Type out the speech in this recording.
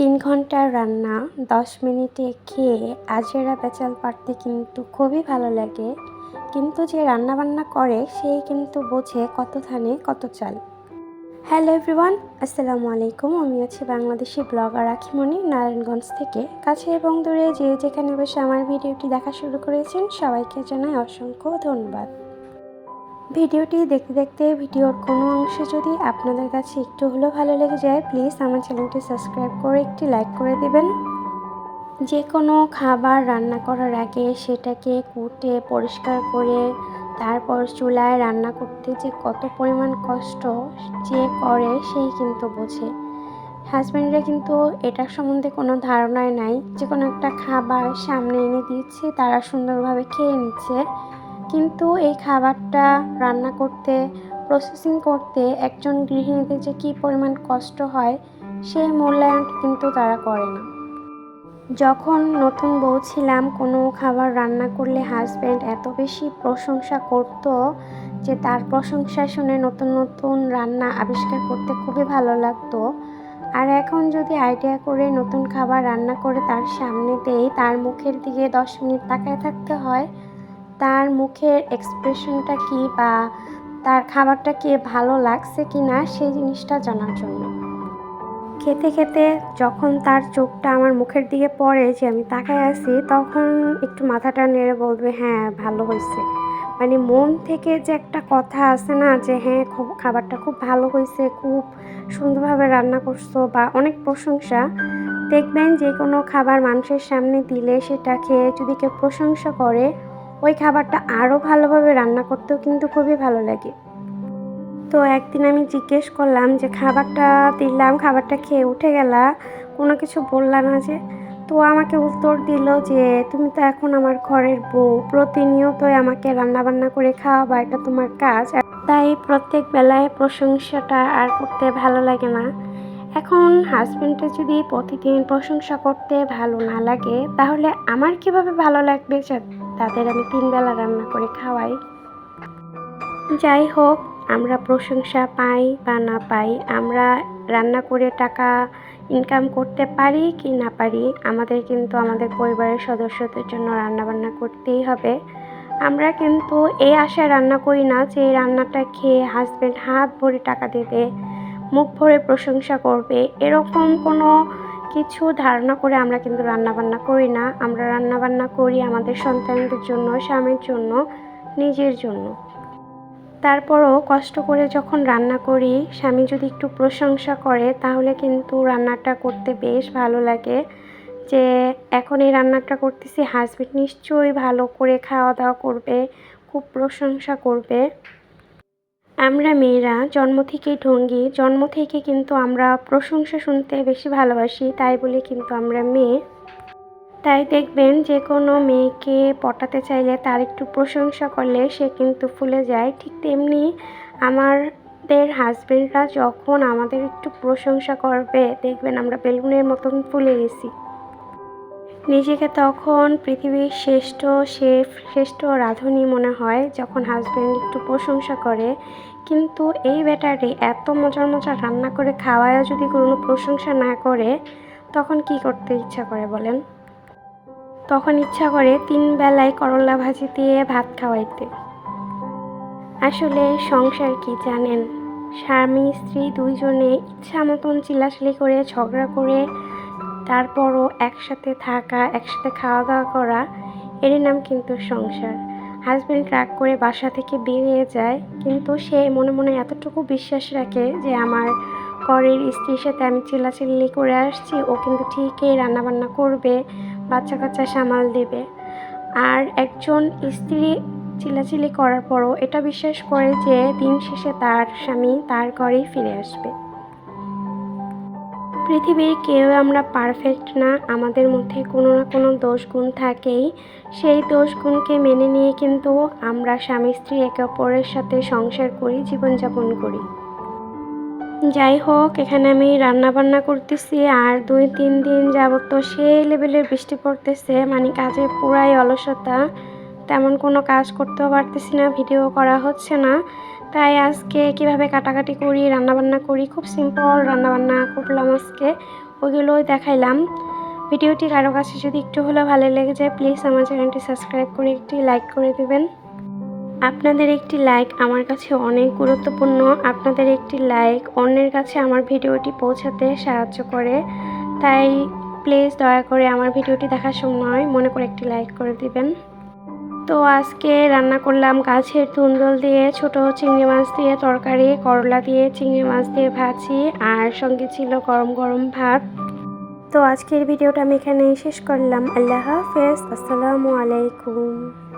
তিন ঘণ্টার রান্না, দশ মিনিটে খেয়ে আজেরা পেঁচাল পারতে কিন্তু খুবই ভালো লাগে। কিন্তু যে রান্না বান্না করে সেই কিন্তু বোঝে কত ধানে, কত চাল। হ্যালো এভরিওয়ান, আসসালামু আলাইকুম। আমি আছি বাংলাদেশি ব্লগার রাখিমণি নারায়ণগঞ্জ থেকে। কাছে এবং দূরে যে যেখানে বসে আমার ভিডিওটি দেখা শুরু করেছেন, সবাইকে জানাই অসংখ্য ধন্যবাদ। ভিডিওটি দেখতে দেখতে ভিডিওর কোনো অংশে যদি আপনাদের কাছে একটু হলেও ভালো লেগে যায় প্লিজ আমার চ্যানেলটি সাবস্ক্রাইব করে একটি লাইক করে দেবেন। যে কোনো খাবার রান্না করার আগে সেটাকে কুটে পরিষ্কার করে, তারপর চুলায় রান্না করতে যে কত পরিমাণ কষ্ট যে করে সেই কিন্তু বোঝে। হাজব্যান্ডরা কিন্তু এটার সম্বন্ধে কোনো ধারণাই নাই। যে কোনো একটা খাবার সামনে এনে দিচ্ছে, তারা সুন্দরভাবে খেয়ে নিচ্ছে। কিন্তু এই খাবারটা রান্না করতে প্রসেসিং করতে একজন গৃহিণীদের যে কী পরিমাণ কষ্ট হয় সেই মূল্যায়ন কিন্তু তারা করে না। যখন নতুন বউ ছিলাম, কোনো খাবার রান্না করলে হাজব্যান্ড এত বেশি প্রশংসা করত যে তার প্রশংসা শুনে নতুন নতুন রান্না আবিষ্কার করতে খুবই ভালো লাগতো। আর এখন যদি আইডিয়া করে নতুন খাবার রান্না করে তার সামনে দেই তার মুখের দিকে দশ মিনিট তাকায় থাকতে হয় তার মুখের এক্সপ্রেশনটা কি বা তার খাবারটা কি ভালো লাগছে কি না সেই জিনিসটা জানার জন্য। খেতে খেতে যখন তার চোখটা আমার মুখের দিকে পড়ে যে আমি তাকায় আছি, তখন একটু মাথাটা নেড়ে বলবে হ্যাঁ ভালো হয়েছে। মানে মন থেকে যে একটা কথা আছে না যে হ্যাঁ খাবারটা খুব ভালো হয়েছে, খুব সুন্দরভাবে রান্না করছ বা অনেক প্রশংসা। দেখবেন যে কোনো খাবার মানুষের সামনে দিলে সেটা খেয়ে যদি কেউ প্রশংসা করে ওই খাবারটা আরও ভালোভাবে রান্না করতেও কিন্তু খুবই ভালো লাগে। তো একদিন আমি জিজ্ঞেস করলাম যে, খাবারটা দিলাম, খাবারটা খেয়ে উঠে গেলা? কোনো কিছু বললা না যে? তো আমাকে উত্তর দিল যে, তুমি তো এখন আমার ঘরের বউ, প্রতিনিয়তই আমাকে রান্না বান্না করে খাওয়াবা, এটা তোমার কাজ। তাই প্রত্যেক বেলায় প্রশংসাটা আর করতে ভালো লাগে না। এখন হাজব্যান্ডে যদি প্রতিদিন প্রশংসা করতে ভালো না লাগে, তাহলে আমার কীভাবে ভালো লাগবে? তাদের আমি তিন বেলা রান্না করে খাওয়াই। যাই হোক, আমরা প্রশংসা পাই বা না পাই, আমরা রান্না করে টাকা ইনকাম করতে পারি কি না পারি, আমাদের কিন্তু আমাদের পরিবারের সদস্যদের জন্য রান্না বান্না করতেই হবে। আমরা কিন্তু এই আশায় রান্না করি না যে এই রান্নাটা খেয়ে হাজব্যান্ড হাত ভরে টাকা দেবে। মুখ ভরে প্রশংসা করবে। এরকম কোনো কিছু ধারণা করে আমরা কিন্তু রান্নাবান্না করি না। আমরা রান্নাবান্না করি আমাদের সন্তানদের জন্য, স্বামীর জন্য, নিজের জন্য। তারপরও কষ্ট করে যখন রান্না করি, স্বামী যদি একটু প্রশংসা করে, তাহলে কিন্তু রান্নাটা করতে বেশ ভালো লাগে। যে এখন এই রান্নাটা করতেছি হাজব্যান্ড নিশ্চয়ই ভালো করে খাওয়া দাওয়া করবে, খুব প্রশংসা করবে। আমরা মেয়েরা জন্ম থেকেই ঢঙ্গি, জন্ম থেকে কিন্তু আমরা প্রশংসা শুনতে বেশি ভালোবাসি, তাই বলে কিন্তু আমরা মেয়ে। তাই দেখবেন যে কোনো মেয়েকে পটাতে চাইলে তার একটু প্রশংসা করলে সে কিন্তু ফুলে যায়। ঠিক তেমনি আমাদের হাজবেন্ডরা যখন আমাদের একটু প্রশংসা করবে, দেখবেন আমরা বেলুনের মতন ফুলে গেছি। নিজেকে তখন পৃথিবীর শ্রেষ্ঠ শেফ, শ্রেষ্ঠ রাঁধুনি মনে হয়, যখন হাজব্যান্ড একটু প্রশংসা করে। কিন্তু এই ব্যাটারে এত মজার মজার রান্না করে খাওয়ায় যদি কোনো প্রশংসা না করে, তখন কি করতে ইচ্ছা করে বলেন? তখন ইচ্ছা করে তিন বেলায় করলা ভাজি দিয়ে ভাত খাওয়াইতে। আসলে সংসার কি জানেন? স্বামী, স্ত্রী দুইজনে ইচ্ছা মতন চিল্লাচিলি করে ঝগড়া করে, তারপরও একসাথে থাকা, একসাথে খাওয়া দাওয়া করা এর নাম কিন্তু সংসার। হাজব্যান্ড রাগ করে বাসা থেকে বেরিয়ে যায়, কিন্তু সে মনে মনে এতটুকু বিশ্বাস রাখে যে আমার ঘরের স্ত্রীর সাথে আমি চিল্লাচিল্লি করে আসছি, ও কিন্তু ঠিকই রান্নাবান্না করবে বাচ্চা কাচ্চা সামাল দেবে। আর একজন স্ত্রী চিল্লাচিল্লি করার পরও এটা বিশ্বাস করে যে দিন শেষে তার স্বামী তার ঘরেই ফিরে আসবে। পৃথিবীর কেউ আমরা পারফেক্ট না, আমাদের মধ্যে কোনো না কোনো দোষ গুণ থাকেই। সেই দোষ গুণকে মেনে নিয়ে কিন্তু আমরা স্বামী স্ত্রী একে অপরের সাথে সংসার করি, জীবনযাপন করি। যাই হোক, এখানে আমি রান্না বান্না করতেছি আর দুই তিন দিন যাবত তো সেই লেভেলের বৃষ্টি পড়তেছে মানে কাজে পুরাই অলসতা। তেমন কোনো কাজ করতেও পারতেছি না, ভিডিও করা হচ্ছে না। তাই আজকে কীভাবে কাটাকাটি করি, রান্নাবান্না করি, খুব সিম্পল রান্নাবান্না করলাম আজকে ওইগুলোই দেখাইলাম। ভিডিওটি কারও কাছে যদি একটু হলেও ভালো লেগে যায় প্লিজ আমার চ্যানেলটি সাবস্ক্রাইব করে একটি লাইক করে দেবেন। আপনাদের একটি লাইক আমার কাছে অনেক গুরুত্বপূর্ণ। আপনাদের একটি লাইক অন্যের কাছে আমার ভিডিওটি পৌঁছাতে সাহায্য করে। তাই প্লিজ দয়া করে আমার ভিডিওটি দেখার সময় মনে করে একটি লাইক করে দিবেন। তো আজকে রান্না করলাম গাছের তুন্দল দিয়ে, ছোট চিংড়ি মাছ দিয়ে, তরকারি, করলা দিয়ে, চিংড়ি মাছ দিয়ে ভাজি, আর সঙ্গে ছিল গরম গরম ভাত। তো আজকের ভিডিওটা আমি এখানেই শেষ করলাম। আল্লাহ হাফেজ। আসসালামু আলাইকুম।